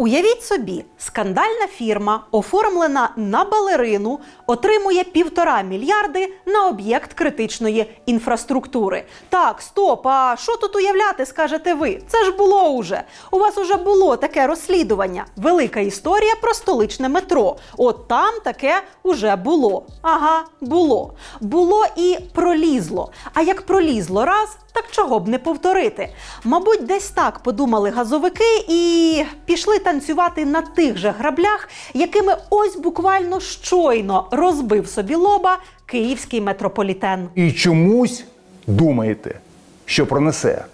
Уявіть собі, скандальна фірма, оформлена на балерину, отримує півтора мільярди на об'єкт критичної інфраструктури. Так, стоп, а що тут уявляти, скажете ви? Це ж було уже. У вас уже було таке розслідування. Велика історія про столичне метро. От там таке уже було. Ага, було. Було і пролізло. А як пролізло раз, так чого б не повторити? Мабуть, десь так подумали газовики і пішли танцювати на тих же граблях, якими ось буквально щойно розбив собі лоба київський метрополітен. І чомусь думаєте, що пронесе.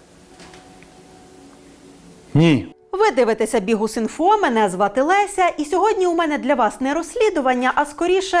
Ні. Ви дивитеся Бігус.Інфо, мене звати Леся, і сьогодні у мене для вас не розслідування, а скоріше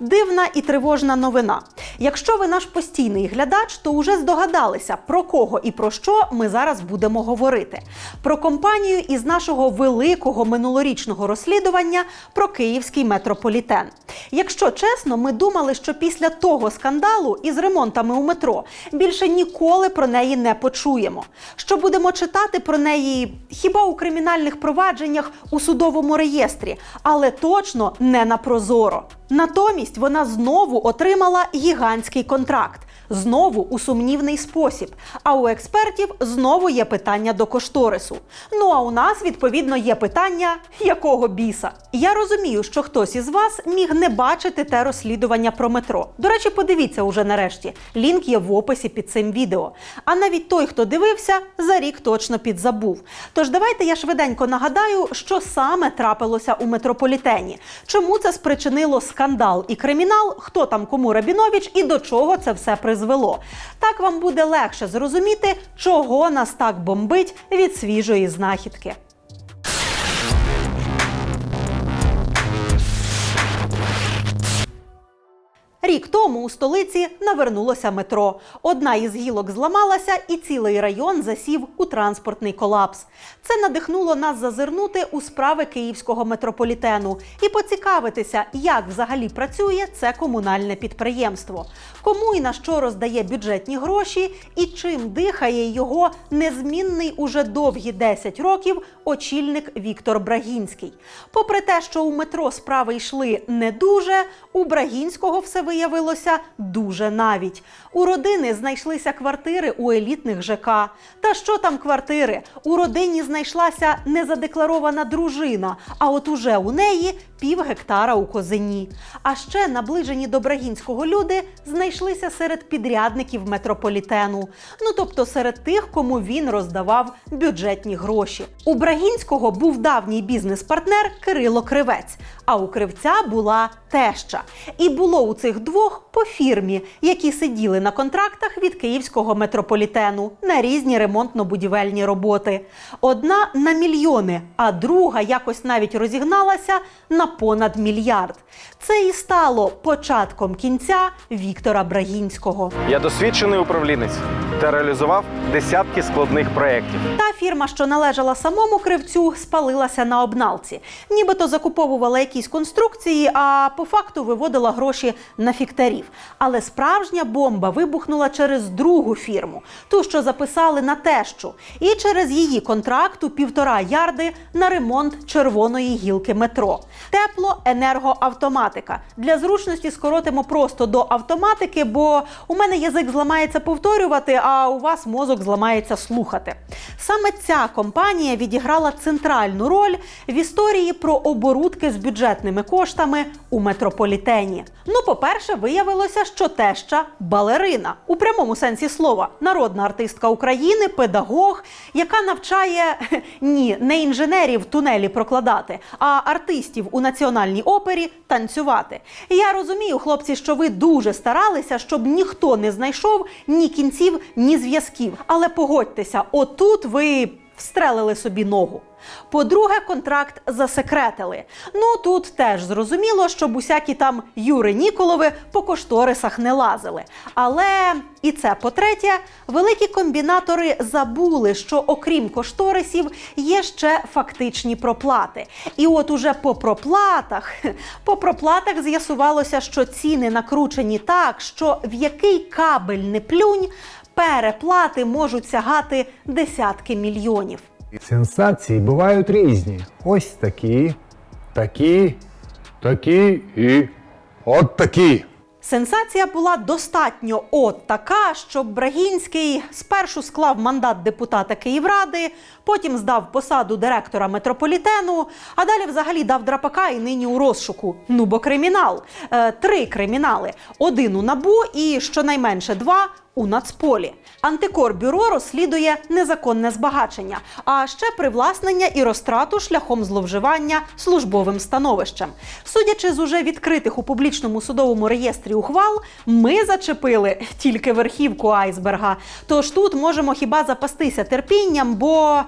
дивна і тривожна новина. Якщо ви наш постійний глядач, то вже здогадалися, про кого і про що ми зараз будемо говорити. Про компанію із нашого великого минулорічного розслідування про київський метрополітен. Якщо чесно, ми думали, що після того скандалу із ремонтами у метро більше ніколи про неї не почуємо. Що будемо читати про неї хіба у кримінальних провадженнях у судовому реєстрі, але точно не на прозоро. Натомість вона знову отримала гігантський контракт. Знову у сумнівний спосіб. А у експертів знову є питання до кошторису. Ну а у нас відповідно є питання, якого біса. Я розумію, що хтось із вас міг не бачити те розслідування про метро. До речі, подивіться уже нарешті. Лінк є в описі під цим відео. А навіть той, хто дивився, за рік точно підзабув. Тож давайте я швиденько нагадаю, що саме трапилося у метрополітені, чому це спричинило скандал і кримінал, хто там кому Рабінович і до чого це все призвело. Так вам буде легше зрозуміти, чого нас так бомбить від свіжої знахідки. Рік тому у столиці навернулося метро. Одна із гілок зламалася, і цілий район засів у транспортний колапс. Це надихнуло нас зазирнути у справи київського метрополітену і поцікавитися, як взагалі працює це комунальне підприємство, кому і на що роздає бюджетні гроші, і чим дихає його незмінний уже довгі 10 років очільник Віктор Брагінський. Попри те, що у метро справи йшли не дуже, у Брагінського все виявилося дуже навіть. У родини знайшлися квартири у елітних ЖК. Та що там квартири? У родині знайшлася незадекларована дружина, а от уже у неї пів гектара у козині. А ще наближені до Брагінського люди знайшлися серед підрядників метрополітену. Ну тобто серед тих, кому він роздавав бюджетні гроші. У Брагінського був давній бізнес-партнер Кирило Кривець, а у кривця була теща. І було у цих двох по фірмі, які сиділи на контрактах від київського метрополітену на різні ремонтно-будівельні роботи. Одна на мільйони, а друга якось навіть розігналася на понад мільярд. Це і стало початком кінця Віктора Брагінського. Я досвідчений управлінець та реалізував десятки складних проєктів. Та фірма, що належала самому кривцю, спалилася на обналці. Нібито закуповувала якісь конструкції, а по факту виводила гроші на фіктарів. Але справжня бомба вибухнула через другу фірму, ту, що записали на тещу, і через її контракту півтора ярди на ремонт червоної гілки метро. Теплоенергоавтоматика. Для зручності скоротимо просто до автоматики, бо у мене язик зламається повторювати, а у вас мозок зламається слухати. Саме ця компанія відіграла центральну роль в історії про оборудки з бюджетними коштами у метрополітені. Ну, по-перше, виявилося, що теща балерина у прямому сенсі слова, народна артистка України, педагог, яка навчає ні, не інженерів тунелі прокладати, а артистів у національній опері танцювати. Я розумію, хлопці, що ви дуже старалися, щоб ніхто не знайшов ні кінців, ні зв'язків. Але погодьтеся, отут ви встрелили собі ногу. По-друге, контракт засекретили. Ну тут теж зрозуміло, щоб усякі там Юри Ніколови по кошторисах не лазили. Але і це по-третє, великі комбінатори забули, що окрім кошторисів є ще фактичні проплати. І от уже по проплатах, по проплатах з'ясувалося, що ціни накручені так, що в який кабель не плюнь, переплати можуть сягати десятки мільйонів. Сенсації бувають різні. Ось такі, такі, такі і от такі. Сенсація була достатньо от така, щоб Брагінський спершу склав мандат депутата Київради, потім здав посаду директора метрополітену, а далі взагалі дав драпака і нині у розшуку. Ну бо кримінал. Е, три кримінали: один у набу і щонайменше два. У Нацполі антикорбюро розслідує незаконне збагачення, а ще привласнення і розтрату шляхом зловживання службовим становищем. Судячи з уже відкритих у публічному судовому реєстрі ухвал, ми зачепили тільки верхівку айсберга. Тож тут можемо хіба запастися терпінням, бо.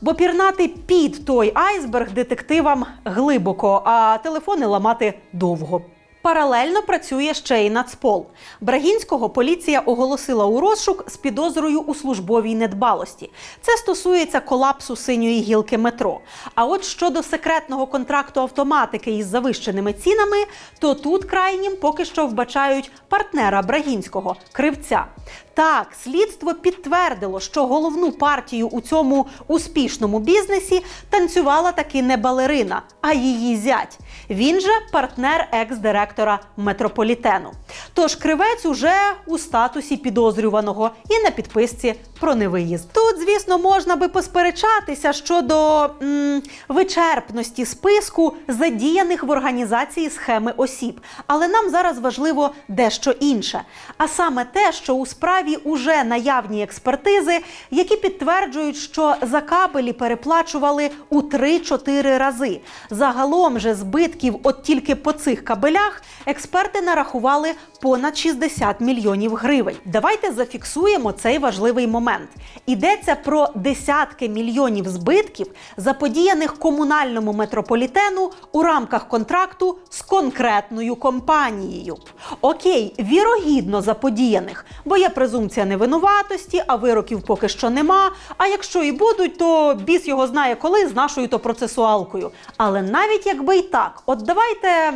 Бо пірнати під той айсберг детективам глибоко, а телефони ламати довго. Паралельно працює ще й Нацпол. Брагінського поліція оголосила у розшук з підозрою у службовій недбалості. Це стосується колапсу синьої гілки метро. А от щодо секретного контракту автоматики із завищеними цінами, то тут крайнім поки що вбачають партнера Брагінського кривця. Так, слідство підтвердило, що головну партію у цьому успішному бізнесі танцювала таки не балерина, а її зять. Він же партнер екс-директора метрополітену. Тож кривець уже у статусі підозрюваного і на підписці про невиїзд. Тут, звісно, можна би посперечатися щодо м, вичерпності списку задіяних в організації схеми осіб. Але нам зараз важливо дещо інше. А саме те, що у справі уже наявні експертизи, які підтверджують, що за кабелі переплачували у 3-4 рази. Загалом же збитків, от тільки по цих кабелях, експерти нарахували понад 60 мільйонів гривень. Давайте зафіксуємо цей важливий момент. Йдеться про десятки мільйонів збитків, заподіяних комунальному метрополітену у рамках контракту з конкретною компанією. Окей, вірогідно заподіяних, бо є презумпція невинуватості, а вироків поки що нема. А якщо і будуть, то біс його знає коли з нашою то процесуалкою. Але навіть якби й так, от давайте.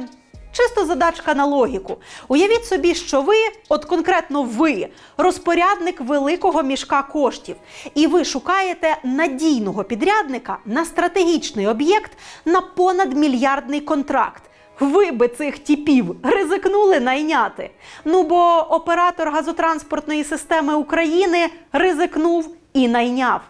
Чисто задачка на логіку. Уявіть собі, що ви, от конкретно ви, розпорядник великого мішка коштів, і ви шукаєте надійного підрядника на стратегічний об'єкт на понад мільярдний контракт. Ви би цих типів ризикнули найняти. Ну бо оператор газотранспортної системи України ризикнув і найняв.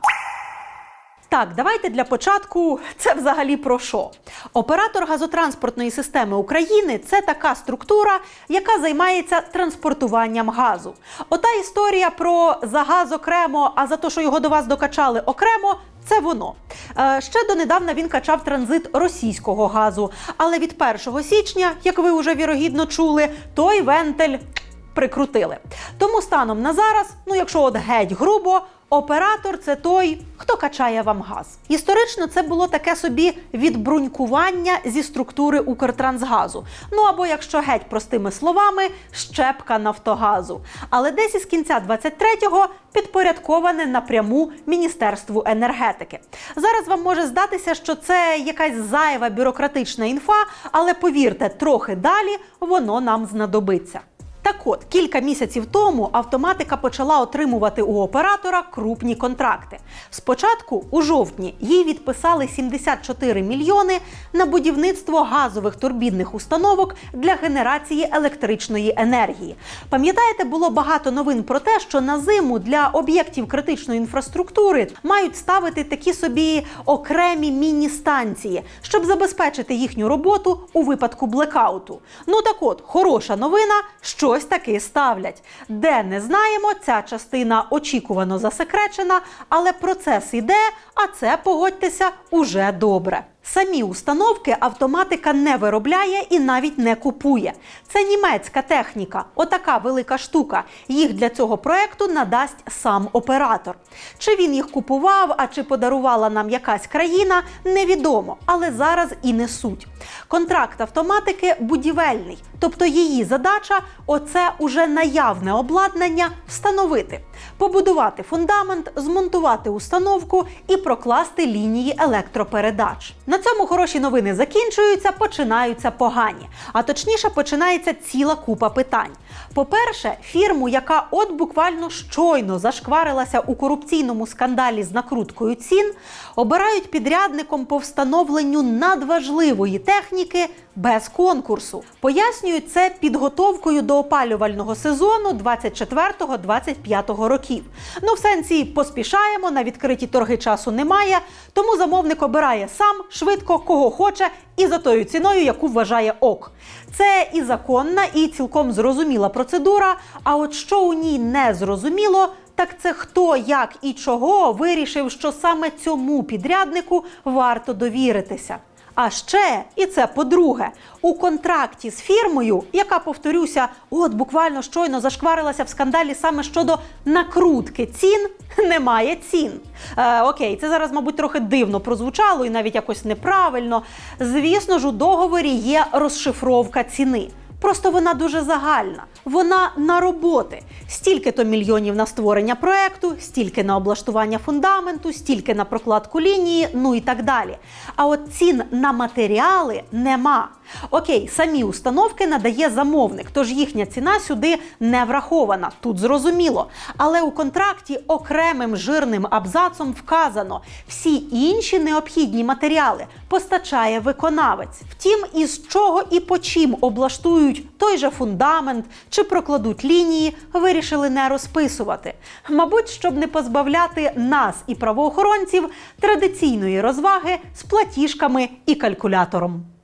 Так, давайте для початку це взагалі про що? Оператор газотранспортної системи України це така структура, яка займається транспортуванням газу. Ота історія про за газ окремо, а за те, що його до вас докачали окремо. Це воно. Е, ще донедавна він качав транзит російського газу. Але від 1 січня, як ви вже вірогідно чули, той вентиль прикрутили. Тому станом на зараз, ну якщо от геть грубо, оператор це той, хто качає вам газ. Історично це було таке собі відбрунькування зі структури Укртрансгазу. Ну або, якщо геть простими словами, щепка Нафтогазу. Але десь із кінця 23-го підпорядковане напряму Міністерству енергетики. Зараз вам може здатися, що це якась зайва бюрократична інфа, але повірте, трохи далі воно нам знадобиться. Так от, кілька місяців тому автоматика почала отримувати у оператора крупні контракти. Спочатку, у жовтні, їй відписали 74 мільйони на будівництво газових турбінних установок для генерації електричної енергії. Пам'ятаєте, було багато новин про те, що на зиму для об'єктів критичної інфраструктури мають ставити такі собі окремі міні-станції, щоб забезпечити їхню роботу у випадку блекауту. Ну так от, хороша новина, щось таки ставлять. Де не знаємо, ця частина очікувано засекречена, але процес іде, а це погодьтеся уже добре. Самі установки автоматика не виробляє і навіть не купує. Це німецька техніка, отака велика штука. Їх для цього проекту надасть сам оператор. Чи він їх купував, а чи подарувала нам якась країна, невідомо, але зараз і не суть. Контракт автоматики будівельний, тобто її задача оце уже наявне обладнання встановити, побудувати фундамент, змонтувати установку і прокласти лінії електропередач. Цьому хороші новини закінчуються, починаються погані. А точніше, починається ціла купа питань. По-перше, фірму, яка от буквально щойно зашкварилася у корупційному скандалі з накруткою цін, обирають підрядником по встановленню надважливої техніки без конкурсу. Пояснюють це підготовкою до опалювального сезону 24-25 років. Ну, в сенсі поспішаємо, на відкриті торги часу немає, тому замовник обирає сам швидко кого хоче і за тою ціною, яку вважає ок. Це і законна, і цілком зрозуміла процедура. А от що у ній не зрозуміло, так це хто, як і чого вирішив, що саме цьому підряднику варто довіритися. А ще, і це по-друге, у контракті з фірмою, яка, повторюся, от буквально щойно зашкварилася в скандалі саме щодо накрутки цін, немає цін. Е, окей, це зараз, мабуть, трохи дивно прозвучало і навіть якось неправильно. Звісно ж, у договорі є розшифровка ціни. Просто вона дуже загальна. Вона на роботи. Стільки то мільйонів на створення проекту, стільки на облаштування фундаменту, стільки на прокладку лінії, ну і так далі. А от цін на матеріали нема. Окей, самі установки надає замовник, тож їхня ціна сюди не врахована. Тут зрозуміло. Але у контракті окремим жирним абзацом вказано, всі інші необхідні матеріали постачає виконавець. Втім, із чого і по чим облаштують той же фундамент чи прокладуть лінії, вирішили не розписувати. Мабуть, щоб не позбавляти нас і правоохоронців традиційної розваги з платіжками і калькулятором.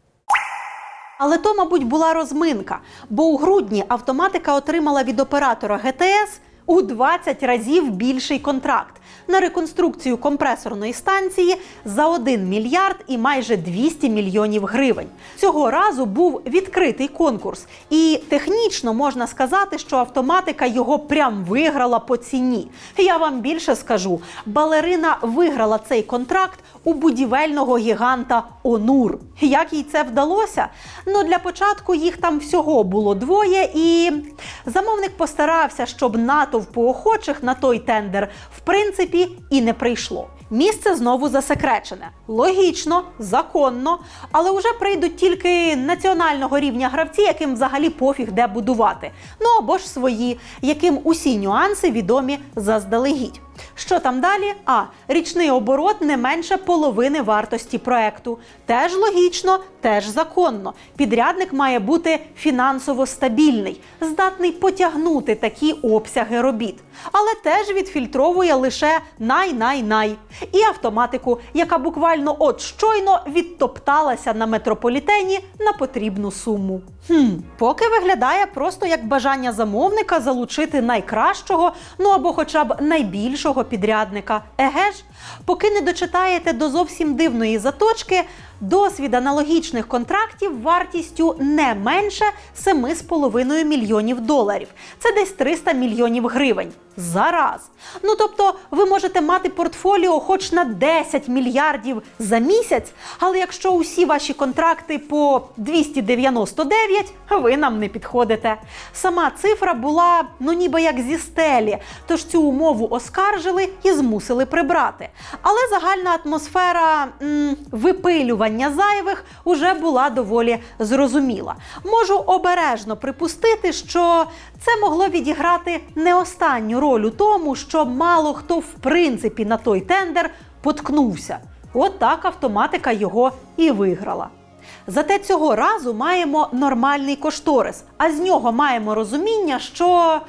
Але то, мабуть, була розминка, бо у грудні автоматика отримала від оператора ГТС у 20 разів більший контракт на реконструкцію компресорної станції за 1 мільярд і майже 200 мільйонів гривень. Цього разу був відкритий конкурс, і технічно можна сказати, що автоматика його прям виграла по ціні. Я вам більше скажу: балерина виграла цей контракт у будівельного гіганта Онур. Як їй це вдалося? Ну для початку їх там всього було двоє, і замовник постарався, щоб натовпу охочих на той тендер в принципі і не прийшло. Місце знову засекречене. Логічно, законно, але вже прийдуть тільки національного рівня гравці, яким взагалі пофіг де будувати. Ну або ж свої, яким усі нюанси відомі заздалегідь. Що там далі? А річний оборот не менше половини вартості проекту. Теж логічно, теж законно. Підрядник має бути фінансово стабільний, здатний потягнути такі обсяги робіт, але теж відфільтровує лише най-най-най. І автоматику, яка буквально от щойно відтопталася на метрополітені на потрібну суму. Хм, поки виглядає просто як бажання замовника залучити найкращого, ну або хоча б найбільшого підрядника. Еге ж, поки не дочитаєте до зовсім дивної заточки, досвід аналогічних контрактів вартістю не менше 7,5 мільйонів доларів. Це десь 300 мільйонів гривень. Зараз. Ну тобто, ви можете мати портфоліо хоч на 10 мільярдів за місяць, але якщо усі ваші контракти по 299, ви нам не підходите. Сама цифра була ну ніби як зі стелі, тож цю умову оскаржили і змусили прибрати. Але загальна атмосфера м, випилювання зайвих уже була доволі зрозуміла. Можу обережно припустити, що це могло відіграти не останню роль у тому, що мало хто в принципі на той тендер поткнувся. От так автоматика його і виграла. Зате цього разу маємо нормальний кошторис, а з нього маємо розуміння, що,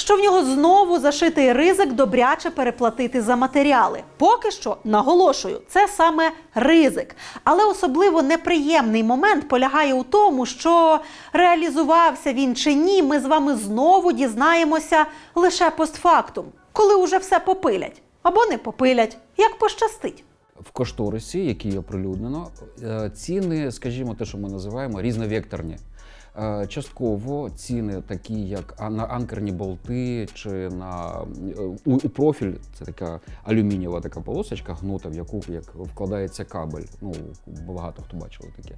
що в нього знову зашитий ризик добряче переплатити за матеріали. Поки що наголошую, це саме ризик. Але особливо неприємний момент полягає у тому, що реалізувався він чи ні, ми з вами знову дізнаємося лише постфактум, коли уже все попилять або не попилять, як пощастить. В кошторисі, який оприлюднено, е, ціни, скажімо, те, що ми називаємо різновекторні. Е, Частково ціни, такі як на анкерні болти чи на е, у, у профіль, це така алюмінієва така полосочка гнута, в яку як вкладається кабель. Ну багато хто бачив таке.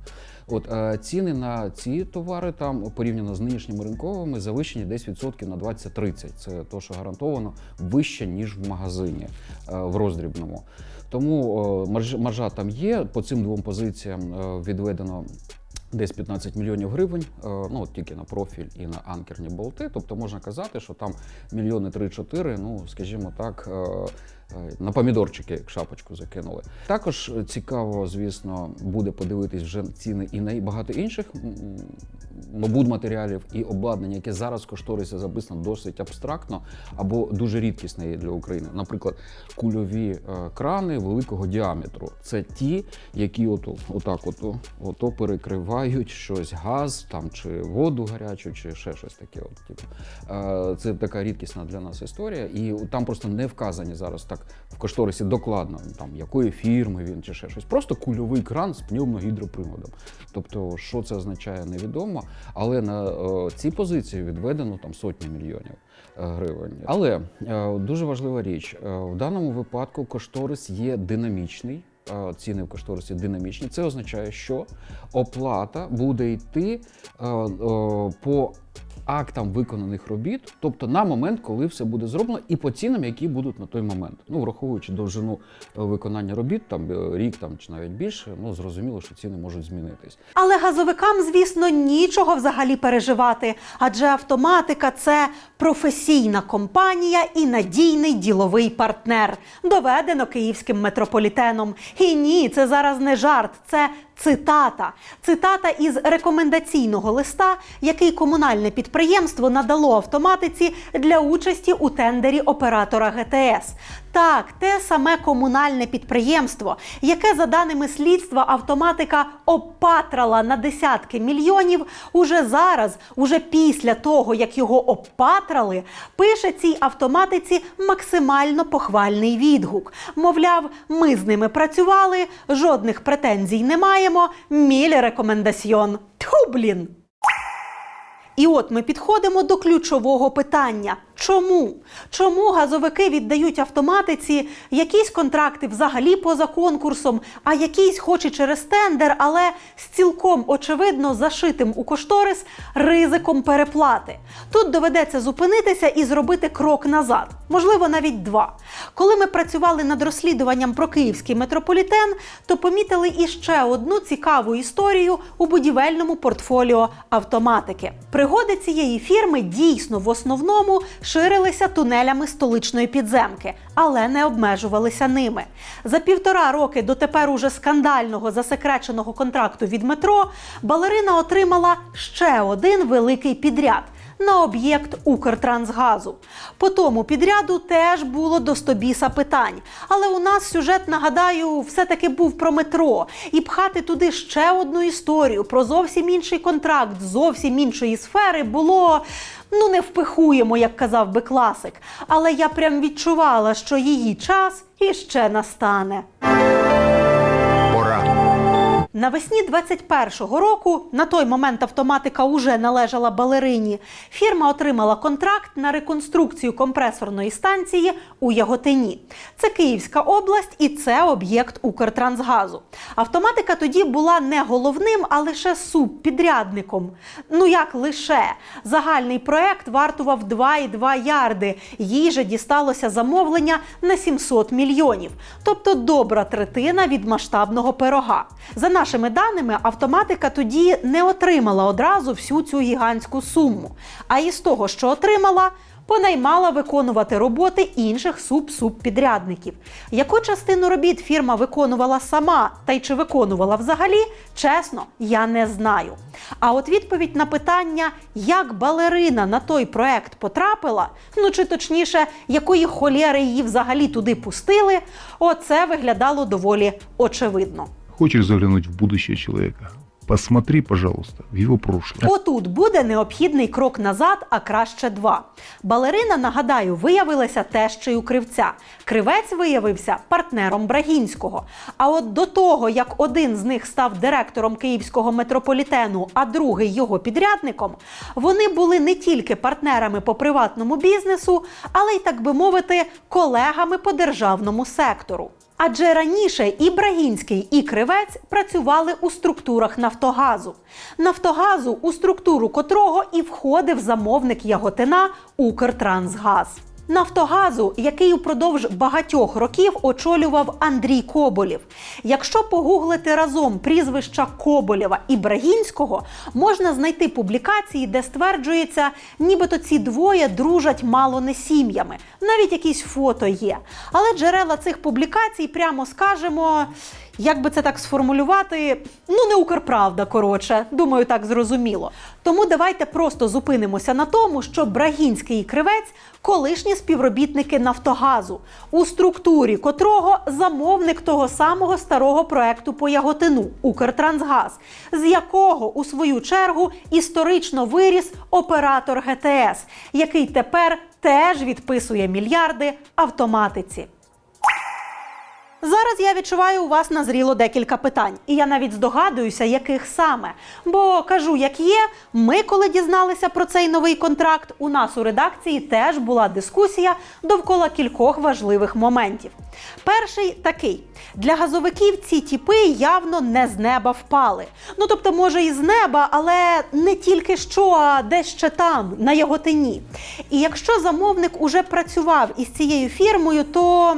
От е, ціни на ці товари там порівняно з нинішніми ринковими завищені десь відсотків на 20-30. Це то, що гарантовано вище ніж в магазині в роздрібному. Тому маржа там є. По цим двом позиціям відведено. Десь 15 мільйонів гривень, е, ну от тільки на профіль і на анкерні болти. Тобто можна казати, що там мільйони 3-4, ну скажімо так, е, на помідорчики шапочку закинули. Також е, цікаво, звісно, буде подивитись вже ціни і на багато інших матеріалів і обладнання, яке зараз в кошторисі записано досить абстрактно або дуже рідкісне є для України. Наприклад, кульові е, крани великого діаметру. Це ті, які ото, отак ото, ото перекривають щось, газ там чи воду гарячу, чи ще щось таке. От, типу. Е, Це така рідкісна для нас історія, і там просто не вказані зараз так в кошторисі докладно, там якої фірми він чи ще щось. Просто кульовий кран з пневмогідроприводом. Тобто, що це означає, невідомо. Але на е, ці позиції відведено там сотні мільйонів е, гривень. Але е, дуже важлива річ: е, в даному випадку кошторис є динамічний. е, Ціни в кошторисі динамічні. Це означає, що оплата буде йти е, по актам виконаних робіт, тобто на момент, коли все буде зроблено, і по цінам, які будуть на той момент. Ну, враховуючи довжину е, виконання робіт, там е, рік там чи навіть більше, ну зрозуміло, що ціни можуть змінитись. Але газовикам, звісно, нічого взагалі переживати, адже автоматика це професійна компанія і надійний діловий партнер, доведено київським метрополітеном. І ні, це зараз не жарт, це цитата. Цитата із рекомендаційного листа, який комунальне підприємство надало автоматиці для участі у тендері оператора ГТС. Так, те саме комунальне підприємство, яке, за даними слідства, автоматика обпатрала на десятки мільйонів, уже зараз, уже після того, як його обпатрали, пише цій автоматиці максимально похвальний відгук. Мовляв, ми з ними працювали, жодних претензій не маємо. Міль рекомендаціон. Тьху, блін! І от ми підходимо до ключового питання: чому? Чому газовики віддають автоматиці якісь контракти взагалі поза конкурсом, а якісь, хоч і через тендер, але з цілком очевидно зашитим у кошторис ризиком переплати? Тут доведеться зупинитися і зробити крок назад, можливо, навіть два. Коли ми працювали над розслідуванням про київський метрополітен, то помітили іще одну цікаву історію у будівельному портфоліо автоматики. Пригоди цієї фірми дійсно в основному ширилися тунелями столичної підземки, але не обмежувалися ними. За півтора роки до тепер уже скандального засекреченого контракту від метро балерина отримала ще один великий підряд на об'єкт Укртрансгазу. По тому підряду теж було до стобіса питань. Але у нас сюжет, нагадаю, все-таки був про метро. І пхати туди ще одну історію про зовсім інший контракт, зовсім іншої сфери було. Ну, не впихуємо, як казав би класик. Але я прям відчувала, що її час іще настане. Навесні 21-го року, на той момент автоматика уже належала балерині. Фірма отримала контракт на реконструкцію компресорної станції у Яготині. Це Київська область і це об'єкт Укртрансгазу. Автоматика тоді була не головним, а лише субпідрядником. Ну як лише загальний проект вартував 2,2 ярди. Їй же дісталося замовлення на 700 мільйонів, тобто добра третина від масштабного пирога. За нашими даними, автоматика тоді не отримала одразу всю цю гігантську суму. А із того, що отримала, понаймала виконувати роботи інших суб-субпідрядників. Яку частину робіт фірма виконувала сама, та й чи виконувала взагалі, чесно, я не знаю. А от відповідь на питання, як балерина на той проект потрапила, ну чи точніше, якої холєри її взагалі туди пустили, оце виглядало доволі очевидно. Хочешь заглянуть в будущее человека? Посмотри, пожалуйста, в его прошлое. Отут буде необхідний крок назад, а краще два. Балерина, нагадаю, виявилася тещею кривця. Кривець виявився партнером Брагінського. А от до того, як один з них став директором київського метрополітену, а другий його підрядником, вони були не тільки партнерами по приватному бізнесу, але й, так би мовити, колегами по державному сектору. Адже раніше і Брагінський, і Кривець працювали у структурах Нафтогазу. Нафтогазу, у структуру котрого і входив замовник Яготина Укртрансгаз. Нафтогазу, який упродовж багатьох років очолював Андрій Коболєв. Якщо погуглити разом прізвища Коболєва і Брагінського, можна знайти публікації, де стверджується, нібито ці двоє дружать мало не сім'ями. Навіть якісь фото є. Але джерела цих публікацій, прямо скажемо, як би це так сформулювати, ну не Укрправда, коротше, думаю, так зрозуміло. Тому давайте просто зупинимося на тому, що Брагінський і Кривець колишні співробітники Нафтогазу, у структурі котрого замовник того самого старого проекту по Яготину Укртрансгаз, з якого у свою чергу історично виріс оператор ГТС, який тепер теж відписує мільярди автоматиці. Зараз я відчуваю у вас назріло декілька питань, і я навіть здогадуюся, яких саме. Бо кажу, як є, ми, коли дізналися про цей новий контракт, у нас у редакції теж була дискусія довкола кількох важливих моментів. Перший такий: для газовиків ці тіпи явно не з неба впали. Ну тобто, може, і з неба, але не тільки що, а десь ще там, на його тині. І якщо замовник уже працював із цією фірмою, то.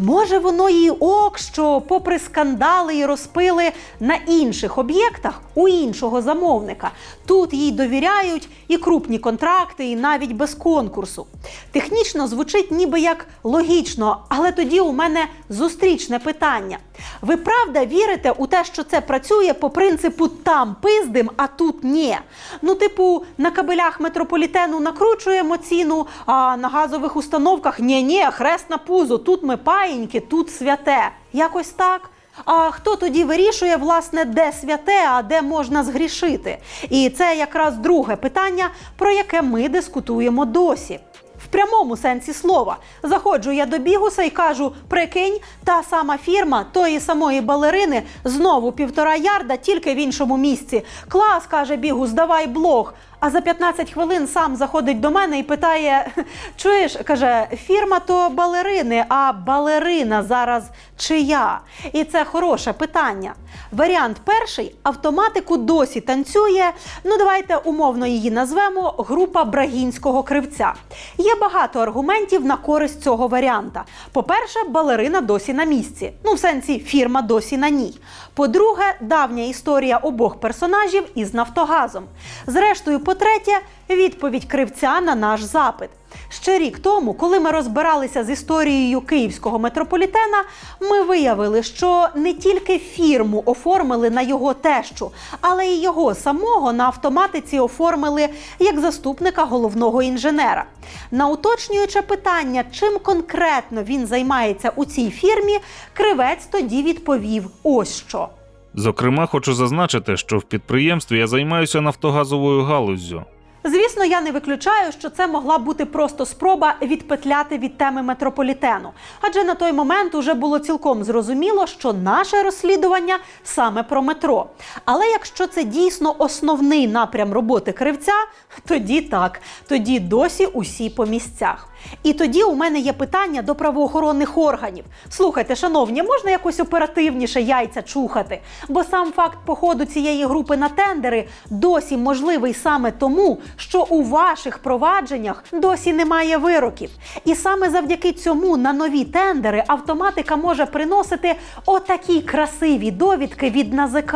Може, воно і ок, що, попри скандали і розпили на інших об'єктах у іншого замовника, тут їй довіряють і крупні контракти, і навіть без конкурсу. Технічно звучить ніби як логічно, але тоді у мене зустрічне питання. Ви правда вірите у те, що це працює по принципу там пиздим, а тут ні? Ну, типу, на кабелях метрополітену накручуємо ціну, а на газових установках ні ні хрест на пузо, тут ми паїньки, тут святе. Якось так. А хто тоді вирішує, власне, де святе, а де можна згрішити? І це якраз друге питання, про яке ми дискутуємо досі. В прямому сенсі слова. Заходжу я до бігуса і кажу: прикинь, та сама фірма тої самої балерини знову півтора ярда, тільки в іншому місці. Клас, каже бігус, давай блог. А за 15 хвилин сам заходить до мене і питає: чуєш, каже, фірма то балерини, а балерина зараз чия? І це хороше питання. Варіант перший автоматику досі танцює. Ну, давайте умовно її назвемо група Брагінського кривця. Є багато аргументів на користь цього варіанта. По-перше, балерина досі на місці. Ну, в сенсі, фірма досі на ній. По-друге, давня історія обох персонажів із Нафтогазом. Зрештою, по-третє, відповідь кривця на наш запит. Ще рік тому, коли ми розбиралися з історією київського метрополітена, ми виявили, що не тільки фірму оформили на його тещу, але й його самого на автоматиці оформили як заступника головного інженера. На уточнююче питання, чим конкретно він займається у цій фірмі, кривець тоді відповів: ось що. Зокрема, хочу зазначити, що в підприємстві я займаюся нафтогазовою галуззю. Звісно, я не виключаю, що це могла бути просто спроба відпетляти від теми метрополітену. Адже на той момент уже було цілком зрозуміло, що наше розслідування саме про метро. Але якщо це дійсно основний напрям роботи кривця, тоді так, тоді досі усі по місцях. І тоді у мене є питання до правоохоронних органів. Слухайте, шановні, можна якось оперативніше яйця чухати? Бо сам факт походу цієї групи на тендери досі можливий саме тому, що у ваших провадженнях досі немає вироків. І саме завдяки цьому на нові тендери автоматика може приносити отакі красиві довідки від НАЗК.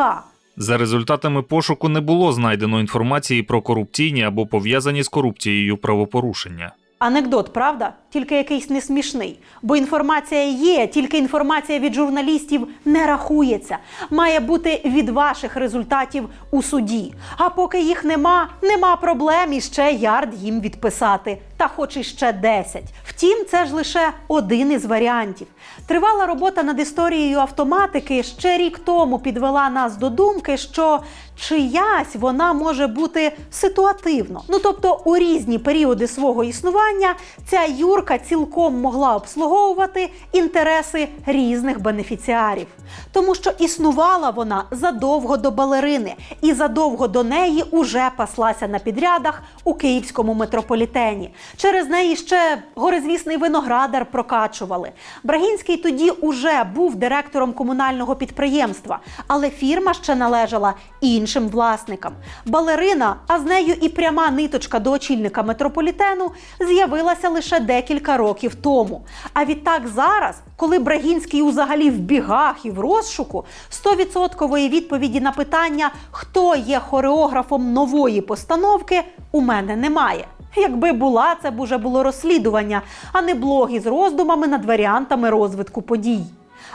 За результатами пошуку не було знайдено інформації про корупційні або пов'язані з корупцією правопорушення. Анекдот, правда? Тільки якийсь несмішний. Бо інформація є, тільки інформація від журналістів не рахується. Має бути від ваших результатів у суді. А поки їх нема, нема проблем і ще ярд їм відписати. Та хоч і ще 10. Втім, це ж лише один із варіантів. Тривала робота над історією автоматики ще рік тому підвела нас до думки, що чиясь вона може бути ситуативно. Ну тобто, у різні періоди свого існування ця юрка цілком могла обслуговувати інтереси різних бенефіціарів, тому що існувала вона задовго до балерини, і задовго до неї уже паслася на підрядах у київському метрополітені. Через неї ще горизвісний виноградар прокачували. Брагінський тоді уже був директором комунального підприємства, але фірма ще належала іншим власникам. Балерина, а з нею і пряма ниточка до очільника метрополітену, з'явилася лише декілька років тому. А відтак зараз, коли Брагінський узагалі в бігах і в розшуку, 100% відповіді на питання, хто є хореографом нової постановки, у мене немає. Якби була, це б уже було розслідування, а не блоги з роздумами над варіантами розвитку подій.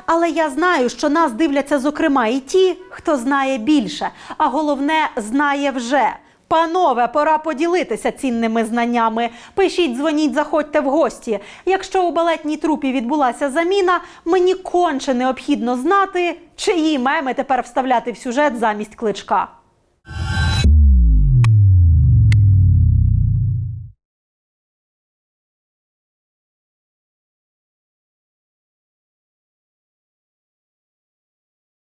Але я знаю, що нас дивляться зокрема і ті, хто знає більше, а головне знає вже. Панове, пора поділитися цінними знаннями. Пишіть, дзвоніть, заходьте в гості. Якщо у балетній трупі відбулася заміна, мені конче необхідно знати, чиї меми тепер вставляти в сюжет замість кличка.